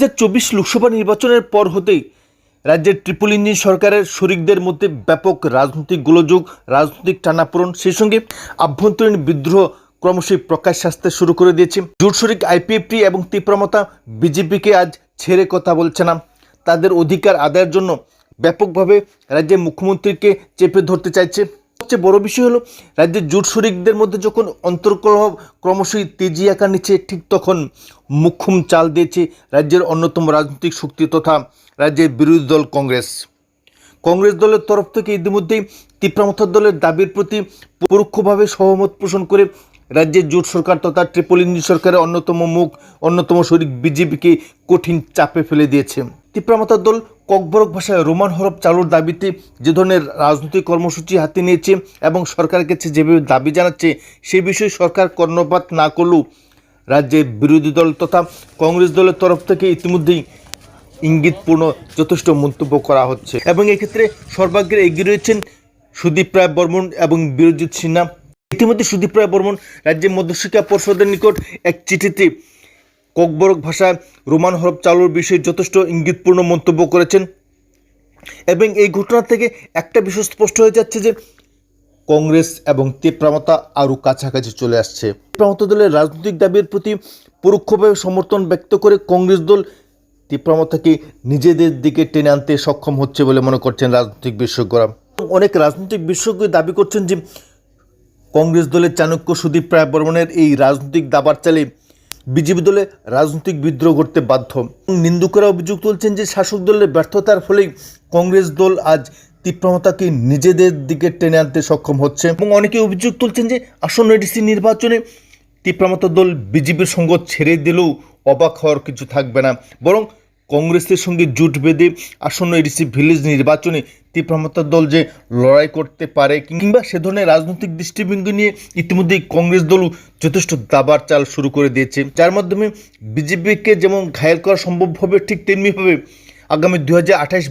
হাজার চব্বিশ লোকসভা নির্বাচনের পর হতেই রাজ্যের ট্রিপল ইঞ্জিন সরকারের শরিকদের মধ্যে ব্যাপক রাজনৈতিক গোলযোগ, রাজনৈতিক টানাপোড়ন, সেই সঙ্গে আভ্যন্তরীণ বিদ্রোহ ক্রমশই প্রকাশ আসতে শুরু করে দিয়েছে। জোট শরিক আইপিএফটি এবং তীব্রমতা বিজেপিকে আজ ছেড়ে কথা বলছে না। তাদের অধিকার আদায়ের জন্য ব্যাপকভাবে রাজ্যের মুখ্যমন্ত্রীকে চেপে ধরতে চাইছে সবচেয়ে বড় বিষয় হলো, রাজ্যের জোট শরিকদের মধ্যে যখন অন্তর্কলহ ক্রমশই তেজি আঁকা নিচ্ছে, ঠিক তখন মুখ্যম চাল দিয়েছে রাজ্যের অন্যতম রাজনৈতিক শক্তি তথা রাজ্যের বিরোধী দল কংগ্রেস। কংগ্রেস দলের তরফ থেকে ইতিমধ্যেই তীব্রমথার দলের দাবির প্রতি পরোক্ষভাবে সহমত পোষণ করে রাজ্যের জোট সরকার তথা ট্রিপল ইঞ্জিন সরকারের অন্যতম মুখ, অন্যতম শরিক বিজেপিকে কঠিন চাপে ফেলে দিয়েছে। তীব্রমতার দল ককবরক ভাষায় রোমান হরফ চালুর দাবিতে যে ধরনের রাজনৈতিক কর্মসূচি হাতে নিয়েছে এবং সরকারের কাছে যেভাবে দাবি জানাচ্ছে, সে বিষয়ে সরকার কর্ণপাত না করলেও রাজ্যের বিরোধী দল তথা কংগ্রেস দলের তরফ থেকে ইতিমধ্যেই ইঙ্গিতপূর্ণ যথেষ্ট মন্তব্য করা হচ্ছে। এবং এক্ষেত্রে সর্বাগ্রে এগিয়ে রয়েছেন সুদীপ রায় বর্মন এবং বীরজিৎ সিনহা। ইতিমধ্যে সুদীপ রায় বর্মন রাজ্যের মধ্যশিক্ষা পর্ষদের নিকট এক চিঠিতে ককবরক ভাষায় রোমান হরফ চালুর বিষয়ে যথেষ্ট ইঙ্গিতপূর্ণ মন্তব্য করেছেন। এবং এই ঘটনা থেকে একটা বিষয় স্পষ্ট হয়ে যাচ্ছে যে কংগ্রেস এবং তীব্রমতা আরও কাছাকাছি চলে আসছে। তীব্রমতা দলের রাজনৈতিক দাবির প্রতি পরোক্ষভাবে সমর্থন ব্যক্ত করে কংগ্রেস দল তীব্রমতাকে নিজেদের দিকে টেনে আনতে সক্ষম হচ্ছে বলে মনে করছেন রাজনৈতিক বিশেষজ্ঞরা। অনেক রাজনৈতিক বিশেষজ্ঞ দাবি করছেন যে কংগ্রেস দলের চাণক্য সুদীপ রায় বর্মনের এই রাজনৈতিক দাবার চালে বিজেপি দলে রাজনৈতিক বিদ্রোহ করতে বাধ্য। নিন্দুকরা অভিযোগ তুলছেন যে শাসক দলের ব্যর্থতার ফলেই কংগ্রেস দল আজ তীব্রমতাকে নিজেদের দিকে টেনে আনতে সক্ষম হচ্ছে। এবং অনেকে অভিযোগ তুলছেন যে আসন্ন এডিসি নির্বাচনে তীব্রমতা দল বিজেপির সঙ্গ ছেড়ে দিলেও অবাক হওয়ার কিছু থাকবে না। বরং কংগ্রেসের সঙ্গে জুট বেঁধে আসন্ন এডিসি ভিলেজ নির্বাচনে তীব্রমতার দল যে লড়াই করতে পারে, কিংবা সে ধরনের রাজনৈতিক দৃষ্টিভঙ্গি নিয়ে ইতিমধ্যেই কংগ্রেস দলও যথেষ্ট দাবার চাল শুরু করে দিয়েছে। যার মাধ্যমে বিজেপিকে যেমন ঘায়েল করা সম্ভব হবে, ঠিক তেমনিভাবে আগামী দু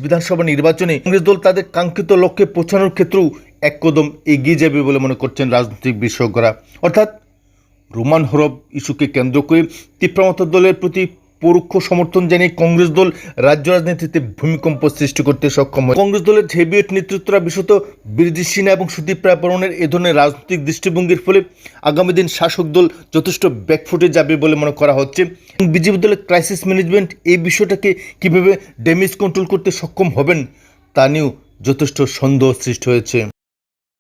বিধানসভা নির্বাচনে কংগ্রেস দল তাদের কাঙ্ক্ষিত লক্ষ্যে পৌঁছানোর ক্ষেত্রেও এক কদম এগিয়ে যাবে বলে মনে করছেন রাজনৈতিক বিশেষজ্ঞরা। অর্থাৎ রোমান হরব ইস্যুকে কেন্দ্র করে তীব্রমত দলের প্রতি পরোক্ষ সমর্থন জানিয়ে কংগ্রেস দল রাজ্য রাজনীতিতে ভূমিকম্প সৃষ্টি করতে সক্ষম হয়। কংগ্রেস দলের হেভিয়েট নেতৃত্বরা বিশেষত বীরজিৎ সিনহা এবং সুদীপ রায় বর্মনের এ ধরনের রাজনৈতিক দৃষ্টিভঙ্গির ফলে আগামী দিন শাসক দল যথেষ্ট ব্যাকফুটে যাবে বলে মনে করা হচ্ছে। এবং বিজেপি দলের ক্রাইসিস ম্যানেজমেন্ট এই বিষয়টাকে কীভাবে ড্যামেজ কন্ট্রোল করতে সক্ষম হবেন, তা নিয়েও যথেষ্ট সন্দেহ সৃষ্টি হয়েছে।